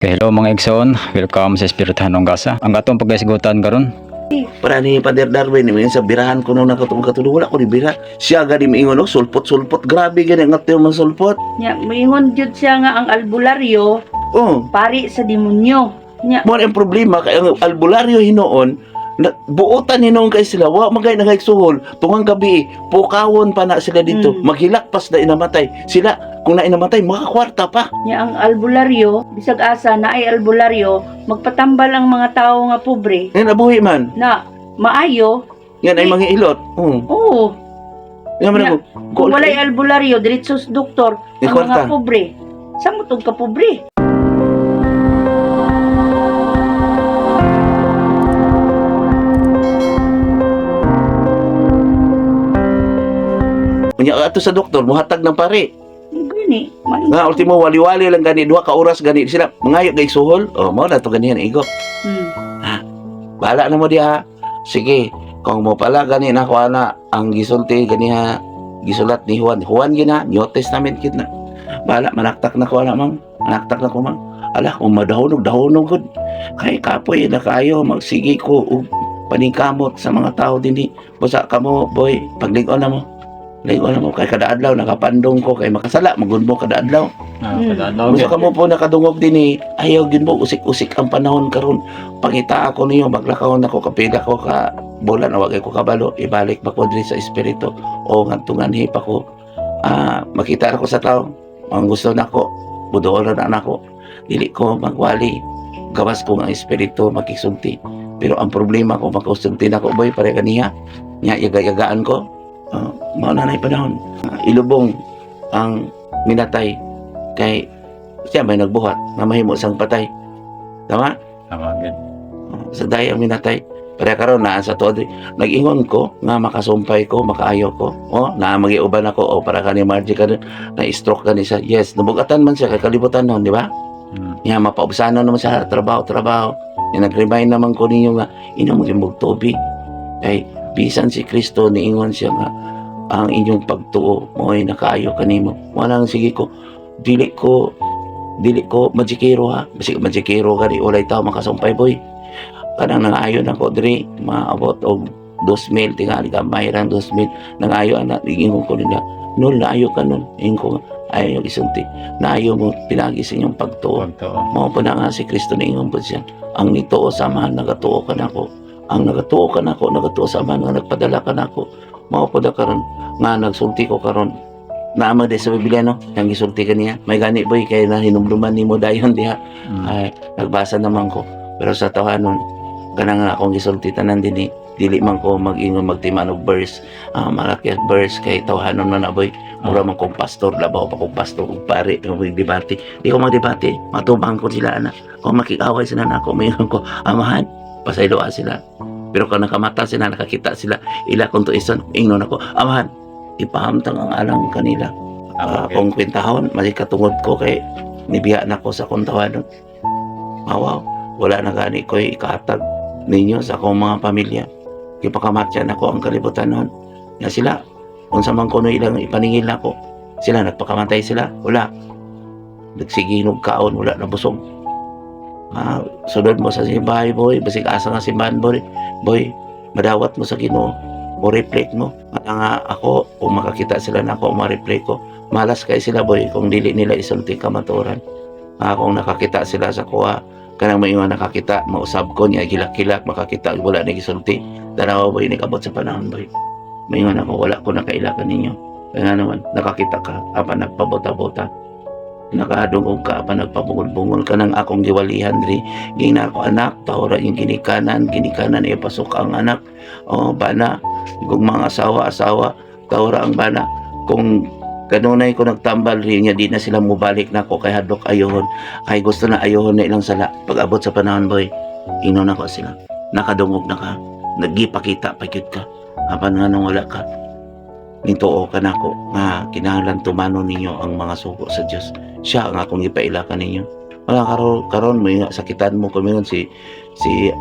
Hello mga Igsoon, welcome sa Espirituhanong Gasa. Ang atong pagkaisigutan karon, Para ni Pader Darwin, ni sa birahan ko nung nakatulog katulog, wala ko ni bira. Siya gani miingon, oh, sulpot-sulpot, grabe gani ang atyo man sulpot. Nya, moingon jud siya nga ang albularyo Oh, pari sa demonyo. Nya, mo ang problema kay ang albularyo hinoon, na, buotan hinoon kay sila, wa magay nagaysuhol, tungang gabi, pukawon pa na sila dito, Mm. maghilakpas na inamatay. Sila, kung na inamatay, makakwarta pa. nya ang albularyo, bisag asa na ay albularyo, magpatambal ang mga tao nga pobre Yan nabuhi man. na maayo. Yan ay mga ilot. Oh, Oo, yan man ako. kung walay albularyo diretso sa doktor, Ni ang kwarta. mga pobre. Sa mutog ka pobre? Unya ato sa doktor, muhatag ng pare. Gani, man. Nga ultimo wali-wali lang gani duha ka oras gani sila mangayo gay suhol. Oh, mo na to ganihan igo. Hmm. Bahala na mo diha. Sige, kung mo pala gani na ko ana ang gisulti gani ha gisulat ni Juan. Juan gina, New Testament kid na. Bahala manaktak na ko ana mang. Manaktak na ko mang. Ala, kung madahonog, dahonog gud. Kay kapoy na kayo magsige ko og paningkamot sa mga tao dinhi. Busa ka mo, boy, paglingon na mo. Lingon na mo kay kada adlaw nakapandong ko kay makasala magud mo kada adlaw. ah, Mm. kadadlaw Gusto gyud. ka mo po nakadungog din eh. Ayaw mo, usik-usik ang panahon karon. Pangita ako niyo, maglakaw na ko, kapila ko ka bulan, awagay ko kabalo, ibalik ba ko diri sa espiritu. O ngantungan hip ako. Ah, makita ako sa tao. Ang gusto na ko, budoon na ako. Dili ko magwali. Gawas ko ang espiritu, makisulti. Pero ang problema ko, makusulti na ko, boy, pare kaniya. Nya, yaga-yagaan ko. Uh, mauna na panahon. Ah, ilubong ang minatay kay siya may nagbuhat na mahimo sang patay. Tama? Tama gyud. Oh, sa daya ang minatay. Para karon na sa tuod nag-ingon ko nga makasumpay ko makaayo ko. Oh na magiuban ako o para kani Margie ka na stroke kani siya. Yes nabugatan man siya kay kalibutan noon di ba? Mm. niya mapaubsanan naman siya trabaho trabaho. Nga nag-remind naman ko ninyo nga inom mo tubig kay bisan si Kristo niingon siya nga ang inyong pagtuo mo ay nakaayo kanimo. Walang sige ko dili ko dili ko magikiro ha. Basig magikiro gani walay tao makasumpay boy. Kanang nangayo na ko diri maabot og 2,000 tingali ka mayroong 2,000 nangayo ana ingon ko nila nul naayo ka nun. Ingon ko ayaw isunti. Naayo mo pinagi sa inyong pagtuo. Mao po na nga si Kristo na ingon po siya ang nituo samahan nagatuo ka nako ang nagatuo ka nako nagatuo samahan nga nagpadala ka nako. Mao po na karon nga nagsulti ko karon. Naama di sa Biblia no? Yang gisulti ka niya. May gani boy kay na hinumduman nimo dayon diha. Mm. ay nagbasa naman ko. Pero sa tawanon kana nga akong gisulti tanan dinhi dili man ko mag-ingon magtiman og verse. Ah malaki ang verse kay tawanon man na boy. Mura man kong pastor labaw pa kong pastor ug pare kung debate. Di ko magdebate matubang ko sila ana kung makikaway sila na ako mayroon ko amahan pasayloa sila. Pero kung nakamata sila nakakita sila ila kung tuison ingnon ako amahan ipahamtang ang alang kanila. Uh, gyud. kung kwintahon mali katungod ko kay nibiya na ko sa kuntawanon mawaw wala na gani ko ikahatag ninyo sa akong mga pamilya. Ipakamatya na ko ang kalibutan noon na sila kung sa man kuno ilang ipaningil na ko sila nagpakamatay sila wala. Nagsiginog kaon wala na busog ah, sunod mo sa simbahay boy. Basig asa nga simbahan boy. Boy madawat mo sa Ginoo. Mo reflect mo. At nga ako kung makakita sila na ako ma-reflect ko. Malas kay sila boy kung dili nila isulti kamaturan ah, kung nakakita sila sa kuha kanang may nakakita mausab ko niya kilak-kilak makakita wala na gisulti. Dalawa boy ni kabot sa panahon boy. May ako wala ko nakailakan ninyo. Kaya nga naman nakakita ka apa nagpabota-bota nakadungog ka apa nagpabungol-bungol ka ng akong giwalihan diri. Gina ako anak tawra yung ginikanan. Ginikanan ipasok ang anak. O bana kung mga asawa-asawa tawra ang bana. Kung kanunay ko nagtambal rin niya di na sila mubalik na ko kay hadlok ayohon. Kay gusto na ayohon na ilang sala. Pag abot sa panahon boy ino na ko sila. Nakadungog na ka. Nagipakita pa ka. Apan nga nang wala ka nituo ka na ko nga kinahanglan tumano ninyo ang mga sugo sa Dios siya ang akong ipailakan ninyo. Wala karon karon may sakitan mo kumingon si si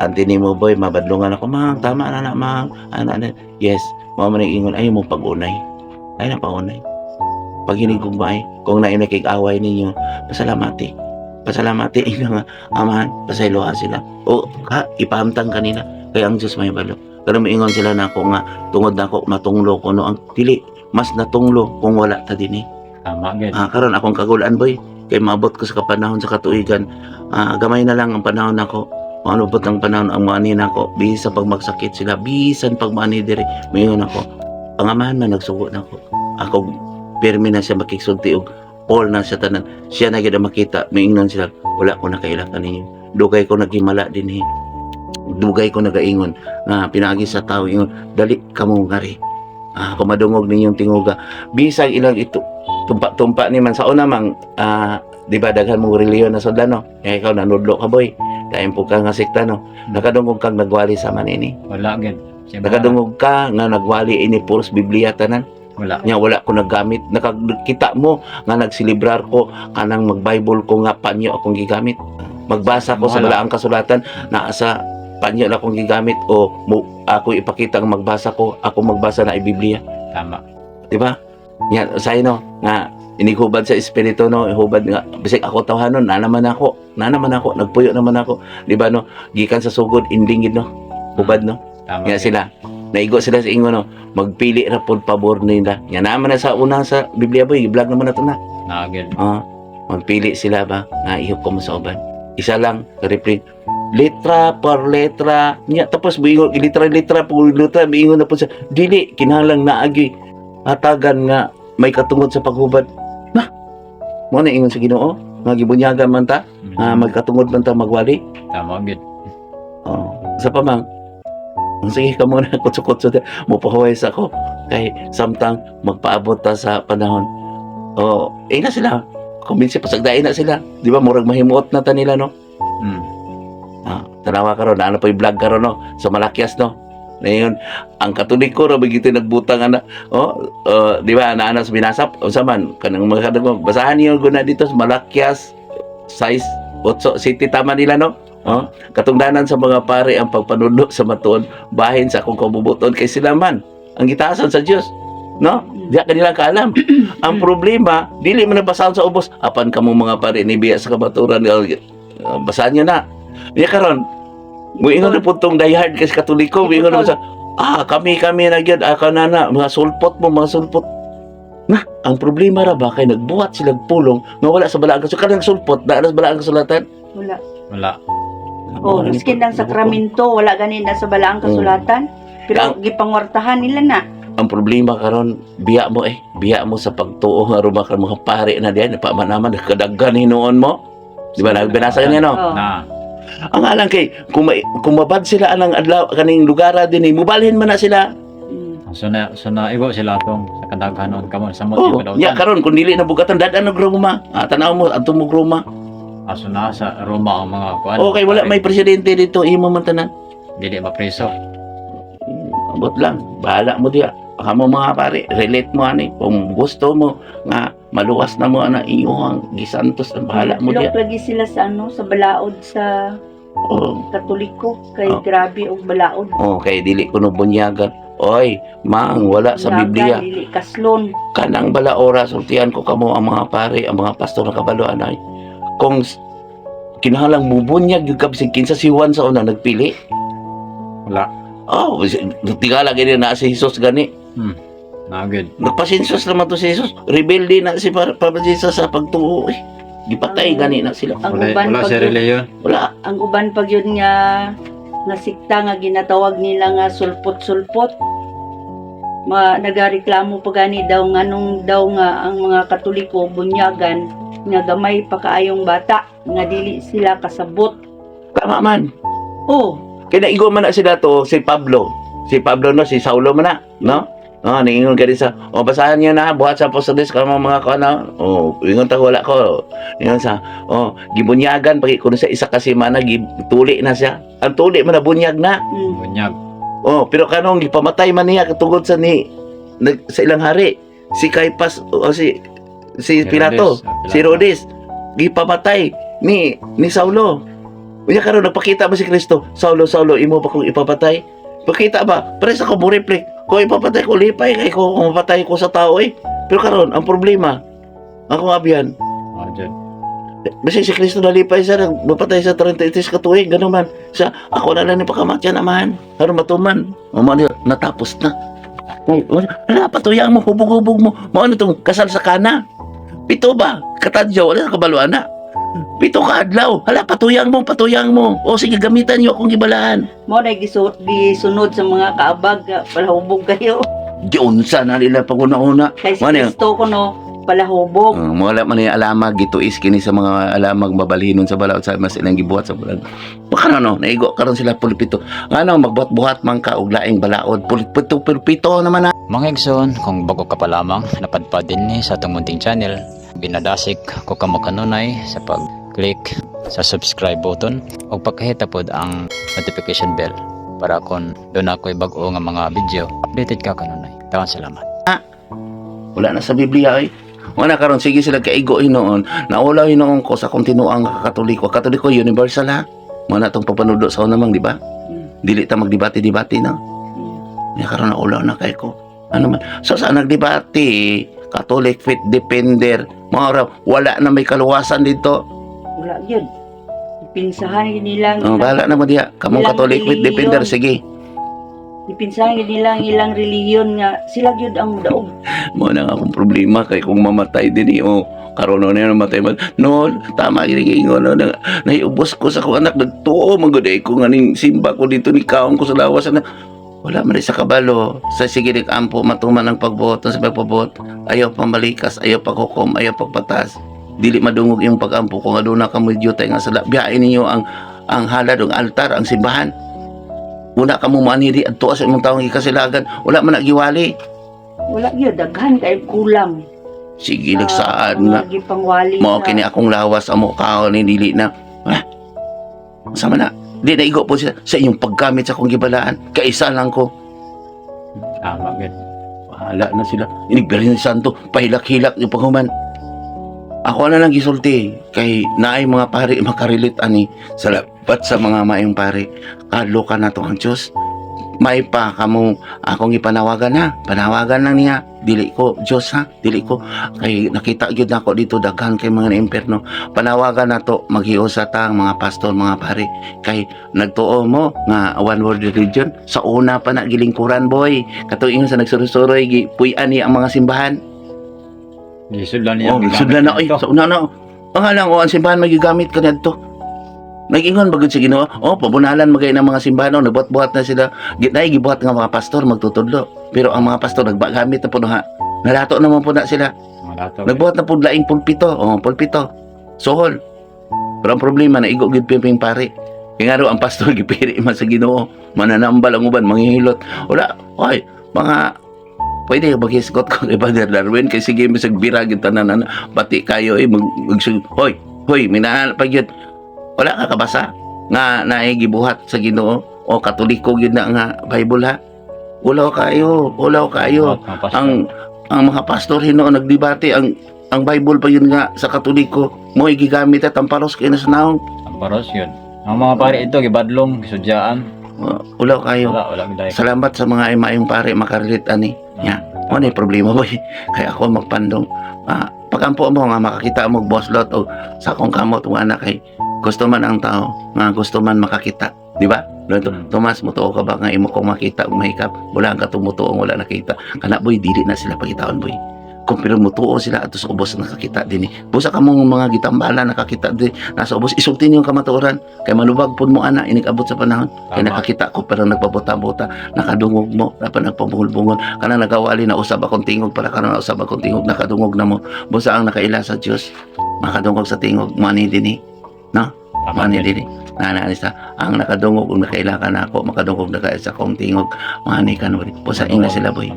auntie ni mo boy mabadlungan ako. Mang tama na na mang ano ano? Yes mo man ingon ay mo pagunay. Ay na pagunay. Pag hinig kong bahay kung nainakig away ninyo pasalamati. Pasalamati ina nga amahan pasayloha sila. O ka ipahamtang kanila kaya ang Diyos may balo pero moingon sila na ako nga tungod na ako matunglo ko no ang dili mas natunglo kung wala ta dinhi Tama, gid. Ah, karon akong kagulaan boy. Kay maabot ko sa kapanahon sa katuigan. Ah, gamay na lang ang panahon nako. Ano ba ang panahon ang mani nako? Bisa pag magsakit sila, bisan pag mani diri. Mayon ako. Ang amahan man nagsugo nako. Ako pirmi na siya makigsulti og all na siya tanan. Siya na gyud ang makita, miingnon sila. Wala ko na kailangan ninyo. Dugay ko naghimala din eh. Dugay ko nagaingon nga pinagi sa tao ingon dali kamo ngari. Ah, kung madungog ninyong tinguga. Bisag ilang ito tumpa-tumpa ni man sa una mang ah, di ba daghan mong reliyon na sodano kaya ikaw nanudlo ka boy dahil po ka nga sikta no nakadungog kang nagwali sa manini Wala, gid. Nakadungog ka nga nagwali ini puros biblia tanan Wala. nya wala ko naggamit nakakita mo nga nagsilibrar ko kanang mag-bible ko nga panyo akong gigamit magbasa ko sa Wala. balaang kasulatan na sa panyo na akong gigamit o mo, ako ipakita nga magbasa ko ako magbasa na i-biblia Tama. di ba? Yan, sa no, nga inihubad sa espiritu no, ihubad nga bisig ako tawhanon, na naman ako, na naman ako, nagpuyo naman ako, di ba no? Gikan sa sugod indingid no. Hubad no. Tama. Nga sila. Naigo sila sa ingon no, magpili ra pud pabor nila. Nga naman na sa una sa Biblia boy, i-vlog naman na to na. Na, gid. Ah, magpili sila ba nga ihukom sa uban. Isa lang, reprint letra per letra. Nya tapos buingon litra litra po litra buingon na po sa dili kinahanglang naagi. Hatagan nga may katungod sa paghubad na mo na ingon sa Ginoo nga gibunyagan man ta Mm. nga magkatungod man ta magwali. Tama, gid. oh sa pamang sige ka muna kutsukot sa mo pahuway sa ako. Kay samtang magpaabot ta sa panahon. Oh eh na sila. Kumbinsi pasagdain na sila. Di ba murag mahimuot na ta nila no? Mm. Ah, tanawa karon na ano pa yung vlog karon no sa Malakias no. Ngayon, ang katoliko ra bigito nagbutang ana. Oh, uh, di ba na ana sa binasap unsa man kanang mga kadagom basahan niyo guna dito sa Malakias size 8 city tama nila no. Oh, katungdanan sa mga pare ang pagpanundo sa matuon bahin sa akong kabubuton kay sila man ang gitaasan sa Dios. No? Diya kanila kaalam. ang problema, dili man nabasahon sa ubos. Apan kamo mga pare ni biya sa kabaturan uh, basahan niyo na. Diya karon, Muingon na po itong diehard kasi katoliko. Muingon na po sa, ah, kami, kami na gyud ah, kanana, mga sulpot mo, mga sulpot. Na, ang problema ra ba, kay nagbuhat sila pulong, nga wala sa balaan kasulatan. Kanang sulpot, na sa balaan kasulatan. Wala. Wala. Oh, miskin ang sakramento, wala ganin na sa balaang kasulatan. Pero gipangwartahan nila na. Ang problema karon biya mo eh. Biya mo sa pagtuo nga ruba ka mga pare na diyan. Napamanaman, kadaggan hinuon mo. Di ba, nagbinasa ka niya, no? Oh. Na. Ang alang kay, kung, may, kung mabad sila anang adlaw, kaning lugara din eh, mubalhin man na sila. Mm. So na, so na igo sila tong sa kadaghanon kamo sa mo Oh, ya karon kung dili na bugatan dadan og Roma. Ah, tanaw mo adto mo Roma. Aso na sa Roma ang mga kuan. Okay, wala may presidente dito, imo man tanan. dili mapreso. Abot lang, bahala mo diya. Kamo mga pare, relate mo ani kung gusto mo nga maluwas na mo ana iyong gisantos ang bahala mo diya. Ilok lagi sila sa ano, sa balaod sa Katoliko kay Oh. grabe og balaod. okay, dili ko no bunyagan. Oy, mang wala sa Biblia. Dili kaslon. Kanang bala ora sultihan ko kamo ang mga pare, ang mga pastor na kabalo anay. Kung kinahanglang mubunyag yung kabisig kinsa si Juan sa una nagpili. Wala. Oh, tingala gini na si Jesus gani. Na good. Nagpasinsos naman to si Jesus. Rebelde na si Papa Jesus sa pagtuo eh. Gipatay gani na sila. Ang Wala, uban wala pag sa yun, reliyon. Wala. ang uban pag yun nga nga sikta nga ginatawag nila nga sulpot-sulpot. Ma nagareklamo pa gani daw nga nung daw nga ang mga Katoliko bunyagan nga gamay pa kaayong bata nga dili sila kasabot. Tama man. Oh, Kaya naigo man na sila to si Pablo. Si Pablo no, si Saulo man na. No? No, niingon ka rin sa, o basahan niyo na, buhat sa apostoles, ka mga mga kana, o, ingon ta wala ko, ingon sa, o, gibunyagan, pag kuno sa isa kasi mana, gituli na siya, ang tuli man na bunyag na, mm, Bunyag. Oh, pero kanong gipamatay man niya katungod sa ni nag, sa ilang hari. Si Caipas o si si Pilato, Herodes, si Herodes gipamatay ni ni Saulo. Unya karon nagpakita ba si Kristo? Saulo, Saulo, imo ba kung ipapatay? Pakita ba? Pare sa ko mo reflect. Kung ipapatay ko lipay kay ko kung mapatay ko sa tao eh. Pero karon ang problema ako nga biyan, Oh, dyan. Basi si Kristo nalipay sa mapatay sa 33 katuig gano man. Sa ako na lang ni pakamatya naman. Haron matuman. Niya natapos na. Wala, wala patuyang mo, hubog-hubog mo. Mao na tong kasal sa kana. Pito ba? Katadyo, wala na kabaluan na. Pito ka adlaw. Hala, patuyang mo, patuyang mo. O sige, gamitan niyo akong gibalaan. Mo na gisu- gisunod sa mga kaabag nga palahubog kayo. Diunsa na nila paguna-una. Kay si Mo na yun. Kristo ko no palahubog. Uh, mo wala man yung alamag gituis kini sa mga alamag mabalhinon sa balaod sa mas ilang gibuhat sa bulan. Baka no, naigo karon sila pulpito. Ano magbuhat-buhat man ka og laing balaod pulpito pulpito naman na. Mga igsoon, kung bago ka pa lamang, napadpad din ni sa itong munting channel, binadasik ko ka mo kanunay sa pag-click sa subscribe button o pagkahita pod ang notification bell para kung doon ako'y bago nga mga video, updated ka kanunay. Tawang salamat. Wala na sa Biblia ay. Wala karon sige sila kaigo hinoon. Naulaw hinoon ko sa kung tinuang katoliko. Katoliko universal ha. Mo na tong papanudo sa namang di ba? Mm. Dili ta magdebate-debate na. Mm. Ya karon naulaw na kay ko. Ano man. So sa nagdebate, Catholic faith defender, mga raw, wala na may kaluwasan dito. Wala yun. Ipinsahan yun nilang Oh, bahala na mo diya. Kamong Catholic reliyon. defender, sige. ipinsahan yun nilang ilang reliyon nga sila yun ang daog. Mo na nga akong problema kay kung mamatay din eh, oh, karon na yan mamatay man. No, tama gini ingon no, na naiubos ko sa akong anak nagtuo maguday ko nga ning simba ko dito ni kaon ko sa lawas na wala man rin sa kabalo sa sige ampo matuman ang pagbuot sa pagpabuot ayaw pambalikas ayaw paghukom ayaw pagpatas dili madungog yung pagampo kung aduna ka mo idiota nga sala biyain ninyo ang ang halad ang altar ang simbahan Una ka mo maniri adto sa imong taong ikasilagan wala man nagiwali Wala yun, daghan kay kulang. sige sa nagsaad nga gipangwali Mao kini akong lawas amo kaon ni dili na. Ha? Sama na. Di na igo po siya sa inyong paggamit sa akong gibalaan. Kaisa lang ko. Tama, good. Bahala na sila. Inigbali ni Santo. Pahilak-hilak yung paghuman. Ako na lang gisulti. Kay naay mga pari makarilit ani. Salapat sa mga maayong pari. Kadlo ka na to ang Diyos. May pa kamo akong ipanawagan na. Panawagan lang niya. Dili ko Diyos ha. Dili ko kay nakita gyud nako dito daghan kay mga impierno. Panawagan na to maghiusa ta ang mga pastor, mga pari. Kay nagtuo mo nga one world religion sa una pa na gilingkuran boy. Katuingon sa nagsuroy-suroy gi puy-an ni ang mga simbahan. Gisudlan Oh, sudlan na oy. Sa una na. Pangalang o ang simbahan magigamit kanadto. Nag-ingon bagod sa Ginoo. Oh, pabunalan magay ng mga simbahan oh, nagbuhat-buhat na sila. Gitnay gibuhat nga mga pastor magtutudlo. Pero ang mga pastor nagbagamit na po ha. Nalato naman po na sila. Nagbuhat na po laing pulpito. Oh, pulpito. Sohol. Pero ang problema na igo gid pimping pare. Kaya nga raw ang pastor gipiri man sa Ginoo. Mananambal ang uban, manghihilot. Wala. Oy, mga pwede maghisgot ko kay Brother Darwin? Kay sige mo sagbira gid tanan na bati kayo eh mag, mag hoy hoy minahal pa gyud wala ka kabasa nga naay gibuhat sa Ginoo. O katoliko gyud na nga Bible ha? Ulaw kayo ulaw kayo. Ang ang mga pastor hino nagdebate ang ang Bible pa yun nga sa Katoliko. Mo gigamit at ang paros kay sa naong. Ang paros yun. Ang mga pare ito, gibadlong, gisudyaan. Uh, ulaw kayo. Wala, wala gidaya. salamat sa mga imayong pare makarilit ani. Ya ano yung problema boy? Kaya ako magpandong ah, pagampo mo nga makakita mo boss lot o sa akong kamot ng anak kay gusto man ang tao nga gusto man makakita di ba? Lalo, Mm. Tomas mutuo ka ba? Nga imo kong makita og mahikap. Wala ang katumutuong wala nakita. Kana boy dili na sila pagitaon boy kung pero mutuo sila ato sa ubos nakakita din eh. Busa ka mong mga gitambala nakakita din nasa ubos. Isulti niyo ang kamatuoran. Kay malubag pud mo ana inig abot sa panahon. Kaya Tama. nakakita ko pero nagpabuta-buta. Nakadungog mo dapat nagpabungol-bungol. Kana nagawali na usab akong tingog para kana na usab akong tingog nakadungog na mo. Busa ang nakaila sa Dios makadungog sa tingog. Mani dinhi Tama, mani good. dinhi nanalis na. Ang nakadungog ug nakaila ka na ako makadungog na ka sa akong tingog mani kan busa ina sila boy.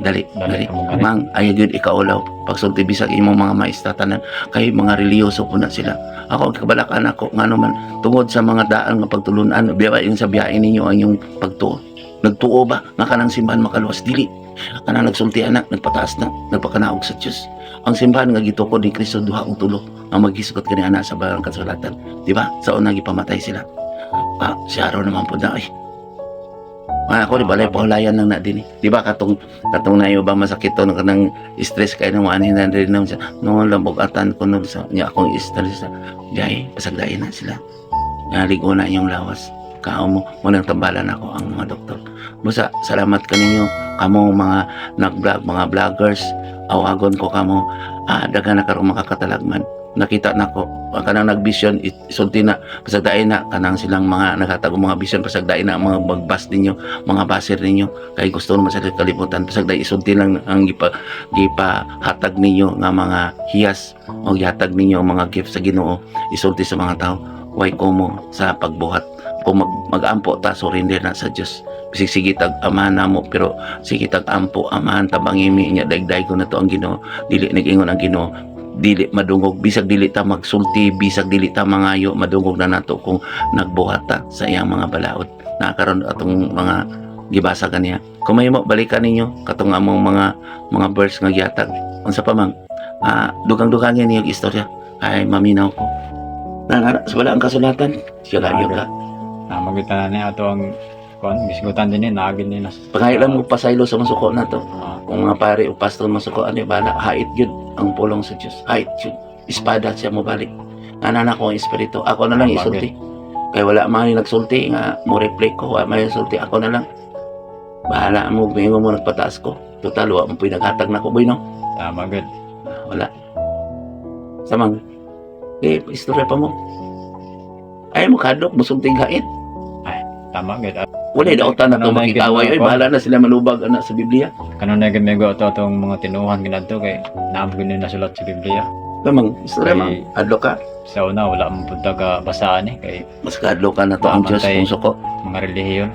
Dali dali. Ka ka mang ayaw yun ikaulaw pagsulti bisag imong mga maistatanan kay mga reliyoso po na sila. Ako ang kabalakan ako nga naman tungod sa mga daan nga pagtulunan biya yung sa biyain ninyo ang yung pagtuo. Nagtuo ba? Nga kanang simbahan makaluwas dili. Kanang nagsulti anak nagpataas na nagpakanaog sa Dios ang simbahan nga gituko ni Kristo duha ug tulo ang maghisgot kani ana sa barang kasulatan di ba sa una gipamatay sila ah si Aaron naman po na ay Ah, ako di balay pahulayan lang na din eh. Di ba katong katong nayo ba masakit to kanang stress kay nang ani na din nang no lambog atan ko no sa nya akong stress jay pasagdain na sila. Naligo na yung lawas. Kao mo, mo nang tambalan ako ang mga doktor. Musa, salamat kaninyo kamo mga nag-vlog, mga vloggers. Awagon ko kamo. Ah, daga na karong makakatalagman. Nakita na ko, kanang nag-vision, isulti na, pasagdain na, kanang silang mga nakatago mga vision, pasagdain na mga magbas ninyo, mga baser ninyo, kay gusto naman sa kalibutan, pasagdain isulti lang ang gipa, gipa hatag ninyo nga mga hiyas, o gihatag ninyo mga gift sa ginoo, isulti sa mga tao, way komo sa pagbuhat. Kung mag, mag-ampo ta, surrender na sa Diyos. Bisig sige tag amahan na mo, pero sige tag ampo, amahan tabangimi niya, daigday ko na to ang ginoo, dili nag-ingon ang ginoo, dili madungog bisag dili ta magsulti bisag dili ta mangayo madungog na nato kung nagbuhat ta sa iyang mga balaod. Nakaron atong mga gibasa kaniya. Kung may mo balikan ninyo katong among mga mga verse nga gihatag unsa pa man ah, dugang-dugangan niyo istorya. Ay maminaw ko. Na sa wala ang kasulatan. Sila yun ka Na magitan na niya ato ang kuan bisgutan din ni nagin ni nas. pangailan mo pasaylo sa masuko na to. Ah, kung mga pare o pastor masuko ano bala hait yun. Ang pulong sa Diyos. Hait yun. Espada siya mo balik. Nanan ako ang espiritu. Ako na lang isulti. Kaya wala man yung nagsulti nga mo reflect ko wala man sulti ako na lang. Bahala mo mingo mo nagpataas ko. Total wa mo pinaghatag na ko boy no? Tama gud. wala. Samang eh istorya pa mo. Ay mo kadok mo sulting hait Tama. Ah, wala daw na to Ano na yung makikaway ay bahala na sila malubag ana sa Biblia Kanon na gid mego ato atong mga tinuhan ginadto kay naam gud ni nasulat sa Biblia. samang istorya man adlo ka Sa una wala man pud ka basaan eh kay mas kadlo ka na to ang Diyos kung suko mga relihiyon.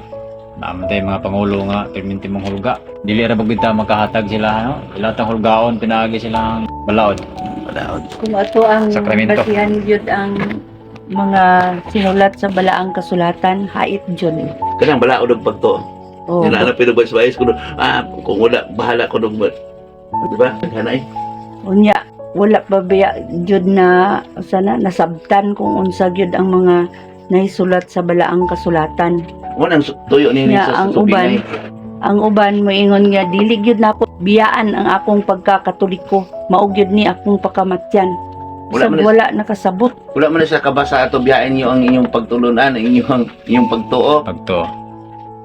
Naamtay mga pangulo nga perminti mong hulga. Dili ra bagita makahatag sila ano. Ila tang hulgaon pinaagi silang balaod. Malaod. Kung ato ang Sakramento. basihan yun ang mga sinulat sa balaang kasulatan, hait yun. Kanang balaod og pagto. Oh, Nila na pinubay sa bayis ko. Ah, kung wala bahala ko dog. Di ba? Hanay. unya, wala pa ba yun na, sana, nasabtan kung unsa yun ang mga naisulat sa balaang kasulatan. Unang tuyo ni Nga, sa ang subinay. Ang uban mo ingon nga dili gyud nako biyaan ang akong pagkakatoliko. Mao gyud ni akong pakamatyan. Wala Wala, man na- wala nakasabot. Wala man na sa kabasa ato biyain niyo ang inyong pagtulunan, ang inyong inyong pagtuo. Pagto.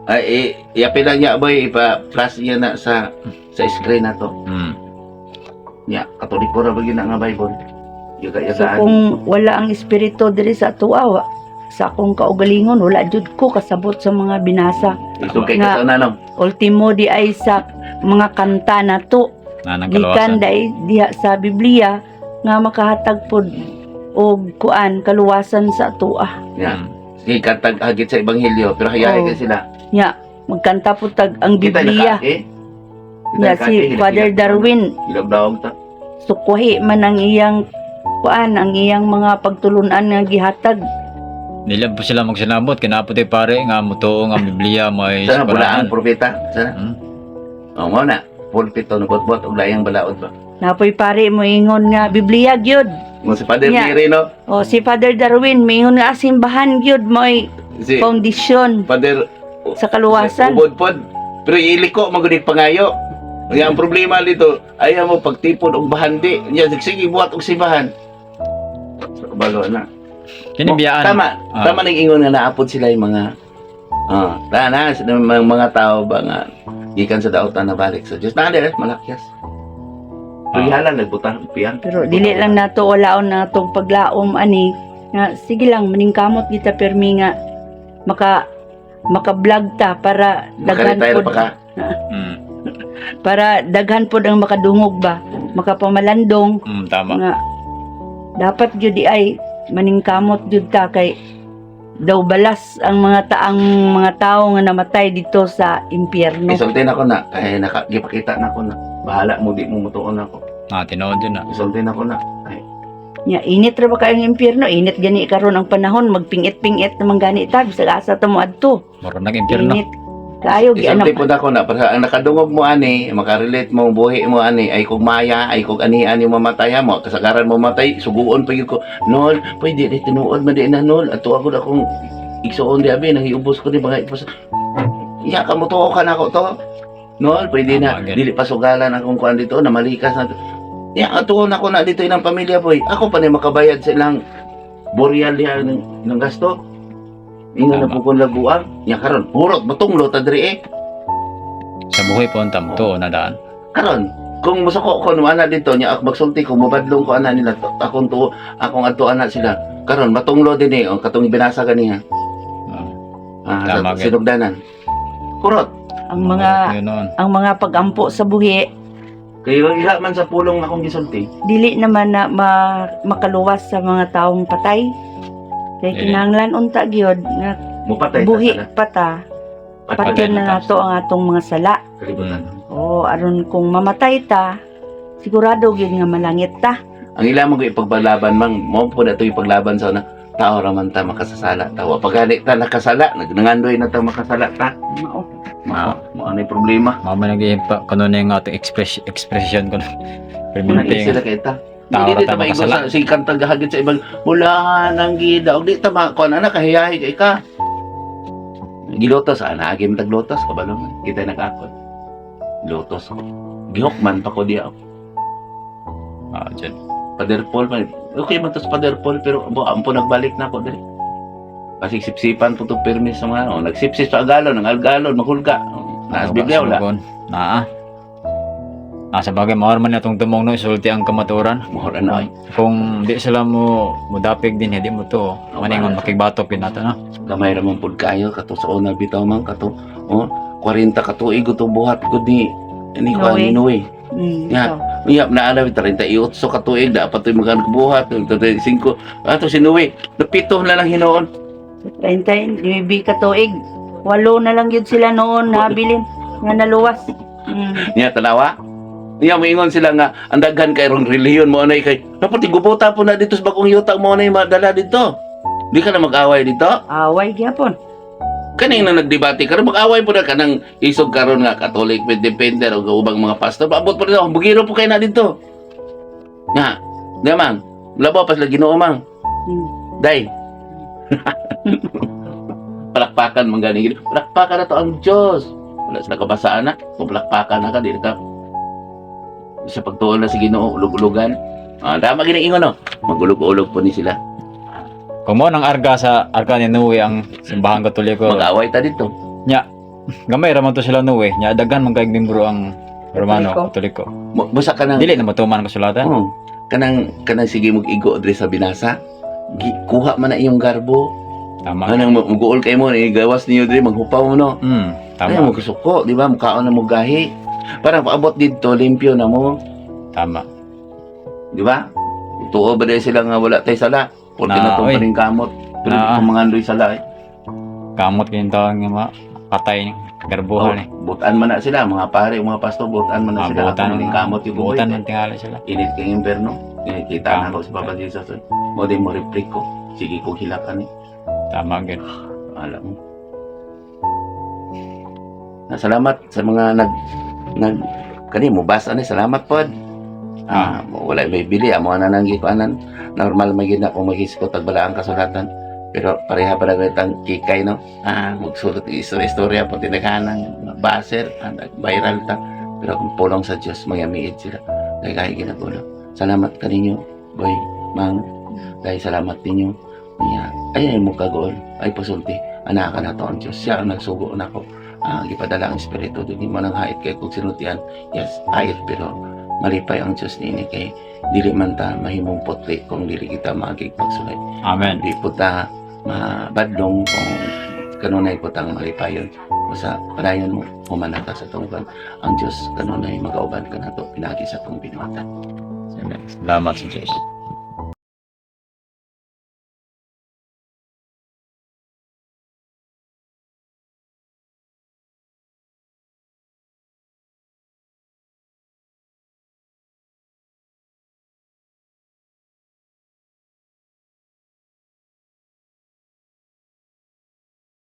Ay i, iapin lang niya boy ipa flash niya na sa sa screen na to. Mm. Nya, katoliko ra ba gyud na nga Bible. Yuga So yugaan. kung wala ang espiritu diri sa tuwa, sa akong kaugalingon wala jud ko kasabot sa mga binasa. Ito kay nga- kasananom. Ultimo di ay sa mga kanta nato Nanang gikan dai diha sa Biblia nga makahatag pod og kuan kaluwasan sa tuwa. Nya, Mm. sige katag hagit sa ebanghelyo pero hayahay Oh. ka sila. Nya magkanta pod tag ang Kita Biblia. nakake. Nya si Father Darwin Ilabdawag ta. sukwahi man ang iyang kuan ang iyang mga pagtulunan nga gihatag Nila po sila magsinabot kinaputi pare nga mutuo nga Biblia may Sana bulaan propeta. Sana. Hmm? Oh, mo na. Pulpito nabot-bot og layang balaod ba. Napoy pare mo ingon nga Biblia gyud Mo si Father Yeah. No. o si Father Darwin mingon nga simbahan gyud mo'y Si foundation Father sa kaluwasan ubod pod. Pero iliko magunig pangayo. Kaya ang problema dito, ayaw mo pagtipon og bahandi. Nya sige buhat og sibahan. So, balo na. Kinibiyaan. Tama. Ah. Tama nang ingon nga naapod sila yung mga ah, na, na, mga, mga tao ba nga gikan sa daotan na balik sa Diyos. Na, malakyas. Ah. Rihala, nagbutang piyan. pero dili lang nato walaon na natong paglaom ani nga sige lang maningkamot kita permi nga maka maka-vlog ta para daghan pod pa ka. Mm. para daghan pod ang makadungog ba makapamalandong Mm, tama. nga dapat jud di ay maningkamot jud ta kay daw balas ang mga taang mga tao nga namatay dito sa impyerno. Isultin ako na. Ay, naka, gipakita na ako na. Bahala mo, di mo mutuon ako. Ah, tinood yun na. Isultin ako na. Ay, Nya init ra ba kayong impyerno? Init gani karon ang panahon magpingit-pingit naman gani ta bisag asa ta mo adto. Moro nag-impyerno. Init kayo gi ano. isultin po na ako na. Para ang nakadungog mo ani, makarelate mo, buhi mo ani, ay kog maya, ay kog anian yung mamataya mo. Kasagaran mo matay, suguon pa yun ko. Nol, pwede di tinuod man di na nol. At ako na akong igsuon di abi, nang iubos ko di mga ipos. iya ka mo tuo ka na ko to. No, pwede na dili pa sugalan akong kuan dito na malikas na. Iya atuon ako na dito ilang pamilya boy. Ako pa ni makabayad sa ilang boreal diha ng, ng gasto. Ingon na kong laguan. Ya karon, hurot matunglo ta diri eh. Sa buhay po ang tamto na daan. Karon, kung musuko ko no ana dito nya ako magsulti ko mabadlong ko ana nila to- akong tuo akong adto ana sila. Karon matunglo din eh, katong binasa ganiha. Ah, Ah, Tama, sa sinugdanan. Kurot. Ang mga ang mga pagampo sa buhi Kayo iha man sa pulong akong gisulti. dili naman na ma, makaluwas sa mga taong patay. Kay kinahanglan unta gyud nga Mupatay ta buhi pata Patay patyon na nato ang atong mga sala. kalibutan. O aron kung mamatay ta sigurado gyud nga malangit ta. Ang ila mo ipagpaglaban mang mo po na to ipaglaban sa na tao raman ta makasasala tawa pagani ta nakasala nagnangandoy na ta makasala ta Mao. Ah. mo ano yung problema Mama nag pa kuno na yung ating express, expression ko. Muna Permanente. sila kay ta Tao Hindi ra ta ta maigo makasala. sa si kantang gahagit sa ibang mula nang gida og di ta ma kon ana kahiyahi kay ka gilotos ana agi man taglotos kabalo man kita nakakon lotos ko gihok man pa ko diya Ah, dyan. Pader Paul man okay man tas Pader Paul pero bo ampo nagbalik na ako dali kasi sipsipan po to permis sa mga ano nagsipsip sa agalon ng algalon mahulga naas Ano ba, bigla wala sulugon? Naa. Nasa bagay, mawar man itong tumong no, isulti ang kamaturan. mahura na ay Kung di sila mo mudapig din, hindi mo to. Maningon, makigbatok din nato na. gamay ramon pud kayo kato sa una bitaw man kato oh 40 ka tuig to buhat ni ko Noe. ni Noe Mm, Yeah. Iya na alam 38 ka tuig dapat to magan buhat 35 ato si Noe napito na lang hinoon 30 dibi ka tuig. Walo na lang yun sila noon nabilin nga naluwas. Mm. niya tanawa niya moingon sila nga ang daghan kay rong reliyon mo anay kay dapat igubuta po na dito sa bagong yuta mo anay madala dito di ka na mag-away dito Away gyapon. kaning na nagdebate karon mag-away po na kanang isog karon nga Catholic Independent o ubang mga pastor paabot po na bugiro po kay na dito nga damang labaw pas lagi Ginoo mang Mm. day palakpakan man gani gid palakpakan na to ang Dios wala sa nakabasaan na kung palakpakan na ka di na ka sa pagtuon na sa Ginoo ulog-ulogan ah dama gini ingon no magulog-ulog po ni sila Kung mo nang arga sa arga ni Nuwe ang simbahan katoliko. mag-away ta dito Gamay raman to sila Nuwe. Nya daghan man kay membro ang Romano Katoliko. busa ka nang Dili na matuman ang kasulatan. Oo. kanang kanang sige mag igo dre sa binasa. Kuha man na iyong garbo. Tama. Kanang muguol kay mo ni gawas niyo dre maghupaw mo no. Ay tama. mo kusuko, di ba? Mukhaon na mo gahi. Para paabot dito limpyo na mo, Tama. di ba? Tuo ba dahil sila nga wala tay sala? Porque Na, na tong oy. paning kamot. Pero Na. kung mga andoy sala eh. Kamot kayong tawag nga mga patay ni garbuhan. Oh, butan man na sila, mga pare, mga pastor, butan man na Ah, sila. butan na- kamot yung Butan buhay. man tingali sila. Init kang imperno. Eh, Kita na ako sa Papa Jesus. Mo din mo replik ko. Sige ko hilakan eh. Tama gid. Alam mo. Na salamat sa mga nag nag kani mo basa ni salamat pod. Ah, wala may bili amo na nang gikuanan. Normal may gina kung maghisko tagbalaang kasulatan. Pero pareha pa na tang kikay no. Ah, magsulot istorya istorya pati naghanang baser, ah, viral ta. Pero kung pulong sa Dios mayamiid sila. Kaya kaya ginagulo. Salamat kaninyo, boy, mang. Dahil salamat ninyo. Niya, ay mo kagol. Ay pasulti anak ka na to ang Diyos. Siya ang nagsugo na ko. Ah, gipadala ang Espiritu. Di mo nang hait kay kung sinutian. Yes, hait pero malipay ang Diyos ni ini kay dili man ta mahimong putli kung dili kita magig pagsulay. Amen. Di po ta mabadlong kung kanunay po tang malipayon. Basta padayon mo humana ka sa tungkol. Ang Diyos kanunay magauban ka na to pinagi sa tong binuhatan. Salamat sa Diyos.